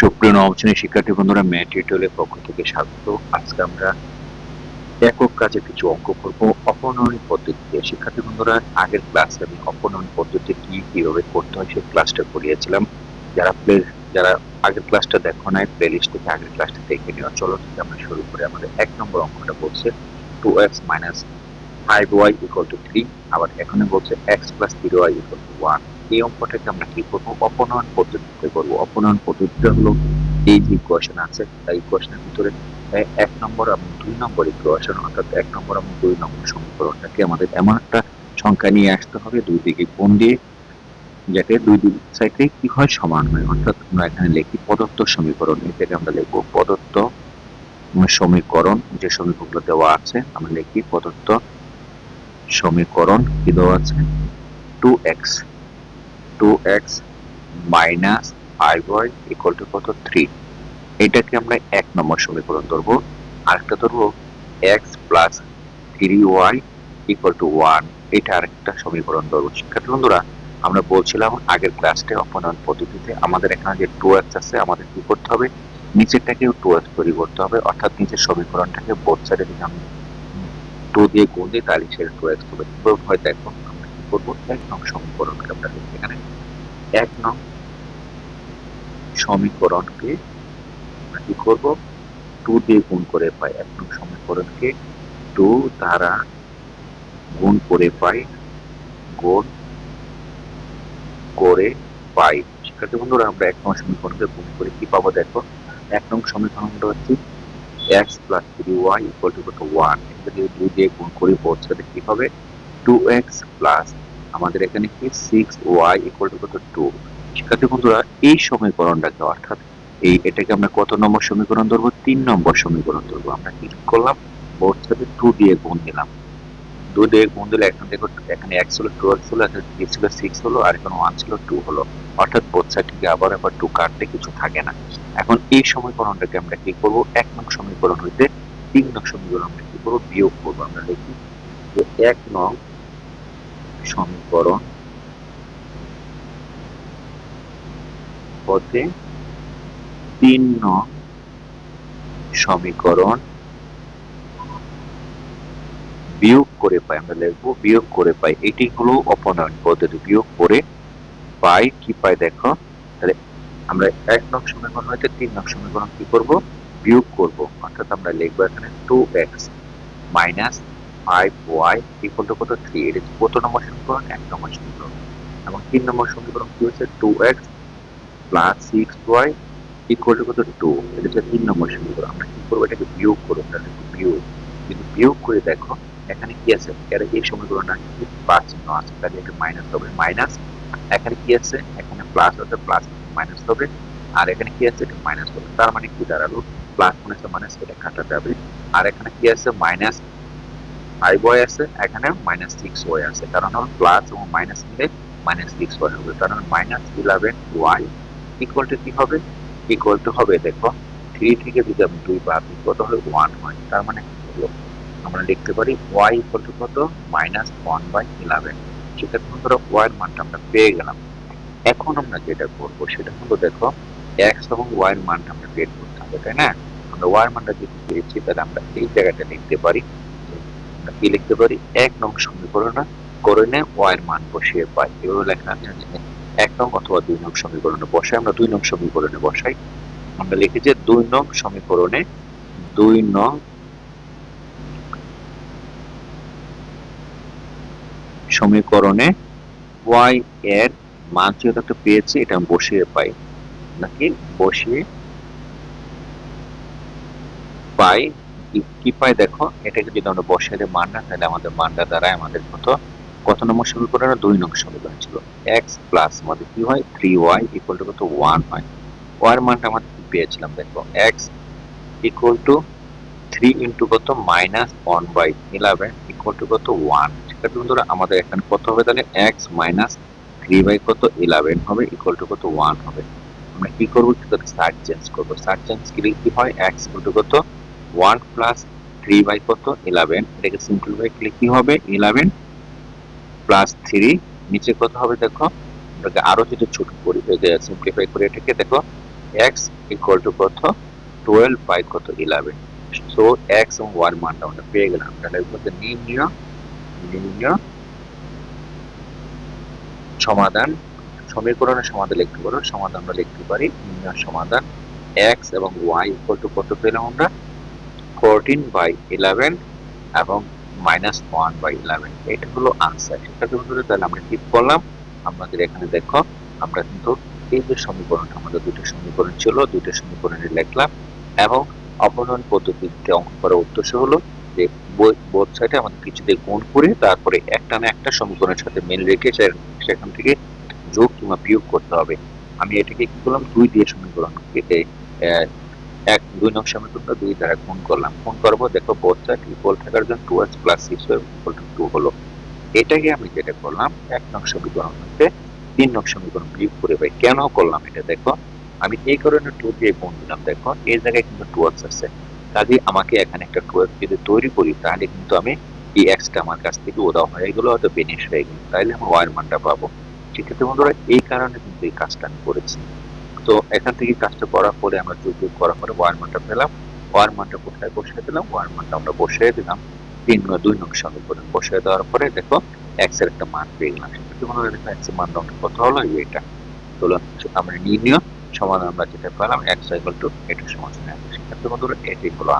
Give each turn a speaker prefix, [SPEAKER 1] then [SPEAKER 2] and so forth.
[SPEAKER 1] সুপ্রিয় নবম শ্রেণির শিক্ষার্থী বন্ধুরা ম্যাথ পক্ষ থেকে স্বাগত। আজকে আমরা একক কাজে কিছু অঙ্ক করব। অপনয়ন পদ্ধতিতে। শিক্ষার্থী বন্ধুরা, আগের ক্লাসে আমি অপনয়ন পদ্ধতি কি, কীভাবে করতে হয়, সেই ক্লাসটা করিয়েছিলাম। যারা প্লে যারা আগের ক্লাসটা দেখো নাই প্লে লিস্ট থেকে আগের ক্লাসটা দেখে নেওয়া চলো থেকে আমরা শুরু করি। আমাদের এক নম্বর অঙ্কটা বলছে two x minus five y equal to three আবার এখানে বলছে x plus three y equal to one এই অঙ্কটাকে আমরা কি করব? অপনয়ন পদ্ধতিতে করব। অপনয়ন পদ্ধতিটা হলো এই যে ইকুয়েশন আছে, তাই ইকুয়েশনের ভিতরে এক নম্বর এবং দুই নম্বর ইকুয়েশন অর্থাৎ এক নম্বর এবং দুই নম্বর সমীকরণটাকে আমাদের এমন একটা সংখ্যা নিয়ে আসতে হবে দুই দিকে কোণ দিয়ে, যাতে দুই দিক সাইডে কি হয়? সমান হয়। অর্থাৎ আমরা এখানে লিখি প্রদত্ত সমীকরণ। এটাকে আমরা লিখব প্রদত্ত সমীকরণ। যে সমীকরণগুলো দেওয়া আছে, আমরা লিখি প্রদত্ত সমীকরণ কি দেওয়া আছে? Two x two x minus five y equal to three এটাকে আমরা এক নম্বর সমীকরণ ধরবো। আরেকটা ধরবো x plus three y equal to one এটা আরেকটা সমীকরণ ধরবো। শিক্ষার্থী বন্ধুরা, আমরা বলছিলাম আগের ক্লাসটা অপনয়ন পদ্ধতিতে আমাদের এখানে যে টু এক্স আছে, আমাদের কি করতে হবে? নিচেরটাকেও টু এক্স তৈরি করতে হবে। অর্থাৎ নিচের সমীকরণটাকে বোধ সাইডে যদি আমি টু দিয়ে গুণ দিই, তাহলে সেটা টু এক্স হবে। হয় দেখো করব এক নং সমীকরণকে আমরা লিখি এখানে। এক নং সমীকরণকে আমরা কি করব? টু দিয়ে গুণ করে পাই। এক নং সমীকরণকে টু দ্বারা গুণ করে পাই, গুণ করে পাই। শিক্ষার্থী বন্ধুরা, আমরা এক নং সমীকরণকে গুণ করে কি পাবো দেখো? এক নং সমীকরণটা হচ্ছে x plus three y equal to কত? ওয়ান এটা যদি দুই দিয়ে গুণ করি সাথে কি হবে? টু এক্স প্লাস আমাদের এখানে কি সিক্স ওয়াই ইকুয়াল টু কত টু শিক্ষার্থী বন্ধুরা, এই সমীকরণটাকে অর্থাৎ এই এটাকে আমরা কত নম্বর সমীকরণ ধরবো? তিন নম্বর সমীকরণ ধরবো। আমরা কি করলাম? সাথে টু দিয়ে গুণ দিলাম। টু দিয়ে গুণ দিলে এখান থেকে এখানে এক্স হলো টু এক্স এখানে থ্রি ছিল সিক্স হলো, আর এখানে ওয়ান ছিল টু হলো। অর্থাৎ বোর্ড সাইড থেকে আবার আবার টু কাটতে কিছু থাকে না। এখন এই সমীকরণটাকে আমরা কি করব? এক নং সমীকরণ হইতে তিন নং সমীকরণ আমরা কি করব? বিয়োগ করব। আমরা লিখি যে এক নং সমীকরণ। হতে তিন নং সমীকরণ বিয়োগ করে পাই আমরা লিখব, বিয়োগ করে পাই। এটি হলো অপনয়ন পদ্ধতি। বিয়োগ করে পাই, কি পাই দেখো? তাহলে আমরা এক নং সমীকরণ হইতে তিন নং সমীকরণ কি করব? বিয়োগ করব। অর্থাৎ আমরা লিখব এখানে two x minus five y equal to কত? থ্রি এটা কত নম্বর সমীকরণ, এক নম্বর সমীকরণ। এবং তিন নম্বর সমীকরণ কি হচ্ছে? Two x plus six y equal to কত? টু এটা হচ্ছে তিন নম্বর সমীকরণ। আমরা কি করব? এটাকে বিয়োগ করব, তাহলে বিয়োগ। যদি বিয়োগ করে দেখো, এখানে কি আছে? এর এই সমীকরণটা কি পাঁচ চিহ্ন আছে, তাহলে এটা মাইনাস হবে। মাইনাস এখানে কি আছে? এখানে প্লাস আছে প্লাস মাইনাস হবে। আর এখানে কি আছে? এটা মাইনাস হবে। তার মানে কি? দাঁড়াল প্লাস মাইনাস মাইনাস এটা কাটা যাবে। আর এখানে কি আছে? মাইনাস ফাইভ ওয়াই আছে এখানে মাইনাস সিক্স ওয়াই আছে। কারণ হলো প্লাস এবং মাইনাস মিলে মাইনাস সিক্স ওয়াই হবে। কারণ minus eleven y equal to কি হবে? ইকুয়াল টু হবে, দেখো থ্রি থেকে যদি আমি দুই বাদ দিই, কত হবে? ওয়ান হয় তার মানে আমরা লিখতে পারি ওয়াই ইকুয়াল টু কত? মাইনাস ওয়ান বাই ইলেভেন সেক্ষেত্রে বন্ধুরা ওয়াই এর মানটা আমরা পেয়ে গেলাম। এখন আমরা যেটা করব, সেটা হলো দেখো এক্স এবং ওয়াই এর মানটা আমরা বের করতে হবে, তাই না? আমরা ওয়াই এর মানটা যদি পেয়েছি, তাহলে আমরা এই জায়গাটা লিখতে পারি কি লিখতে পারি? এক নং সমীকরণ করে নে ওয়াই এর মান বসিয়ে পাই। এভাবে লেখা এক নং অথবা দুই নং সমীকরণে বসাই। আমরা দুই নং সমীকরণে বসাই। আমরা লিখি যে দুই নং সমীকরণে দুই নং সমীকরণে ওয়াই এর মান পেয়েছি, এটা আমি বসিয়ে পাই। নাকি? বসিয়ে পাই কি- কি পাই দেখো, এটাকে যদি আমরা বসিয়ে মান না তাহলে আমাদের মানটা দ্বারাই আমাদের কত? কত নম্বর সমীকরণে দুই নম্বর সমীকরণ ছিল। এক্স প্লাস আমাদের কি হয়? থ্রি ওয়াই ইকুয়াল টু কত? ওয়ান হয়। ওয়াই এর মানটা আমাদের কি পেয়েছিলাম? দেখো x equal to three into কত? Minus one by eleven equal to কত? ওয়ান শিক্ষার্থী বন্ধুরা? আমাদের এখানে কত হবে তাহলে? এক্স মাইনাস থ্রি বাই কত? ইলেভেন হবে ইকুয়াল টু কত? ওয়ান হবে। আমরা কি করব? সাইড চেঞ্জ করব। সাইড চেঞ্জ করলে কি হয়? এক্স ইকুয়াল টু কত? ওয়ান প্লাস থ্রি বাই কত? ইলেভেন এটাকে সিম্পলিফাই করলে কি হবে ইলেভেন প্লাস থ্রি নিচে কত হবে দেখো? এটাকে আরও যদি ছোট করি সিম্পলিফাই করে এটাকে, দেখো এক্স ইকুয়াল টু কত? টুয়েলভ বাই কত? ইলেভেন সো এক্স এবং ওয়ার মানটা আমরা পেয়ে গেলাম। তাহলে এর মধ্যে নির্ণয় সমাধান, সমীকরণের সমাধান লিখতে পারো। আমরা লিখতে পারি নির্ণয় সমাধান এক্স এবং ওয়াই ইকুয়াল টু কত পেলাম আমরা? ফোরটিন বাই ইলেভেন এবং মাইনাস ওয়ান বাই ইলেভেন এটা হলো আনসার শিক্ষার্থী বন্ধুরা, তাহলে আমরা কি করলাম। আমাদের এখানে দেখো, আমরা কিন্তু এই যে সমীকরণ আমাদের দুটো সমীকরণ ছিল, দুটো সমীকরণে লিখলাম এবং অপনয়ন পদ্ধতিতে অঙ্ক করার উদ্দেশ্য হলো যে বোধ সাইডে আমাদের কিছু দিয়ে গুণ করে তারপরে একটা না একটা সমীকরণের সাথে মিল রেখে সেখান থেকে যোগ কিংবা বিয়োগ করতে হবে। আমি এটাকে কি করলাম? দুই দিয়ে সমীকরণ এক, দুই নং সমীকরণটা দুই দ্বারা গুণ করলাম। গুণ করব দেখো সাইড ইকুয়াল থাকার জন্য two x plus six equal to two হলো। এটাকে আমি যেটা করলাম, এক নং সমীকরণ হচ্ছে তিন নং সমীকরণ বিয়োগ করে পাই কেন করলাম এটা দেখো? আমি এই কারণে টু দিয়ে গুণ দিলাম, দেখো, এই জায়গায় কিন্তু টু এক্স আছে। কাজে আমাকে এখানে একটা টু এক্স যদি তৈরি করি, তাহলে কিন্তু আমি এই এক্সটা আমার কাছ থেকে ওদাও হয়ে গেলো হয়তো বেনিশ হয়ে গেলো। তাহলে আমি ওয়ার মানটা পাবো। সেক্ষেত্রে বন্ধুরা, এই কারণে কিন্তু এই কাজটা আমি করেছি। তো এখান থেকে কাজটা করার পরে আমরা যোগ যোগ করার পরে ওয়ার মানটা পেলাম। ওয়ার মানটা কোথায় বসিয়ে দিলাম? ওয়ার মানটা আমরা বসিয়ে দিলাম। তিন নয়, দুই সঙ্গে সমীকরণ বসিয়ে দেওয়ার পরে দেখো এক্সের একটা মান পেয়ে গেলাম। সেক্ষেত্রে বন্ধুরা দেখো এক্সের আমাদের কত হলো? এটা। তুলন আমরা নিয়ে নির্ণয় সমাধান আমরা যেটা পেলাম এক্স ইকুয়াল টু এটা সমাধান সেক্ষেত্রে বন্ধুরা, এটাই হলো।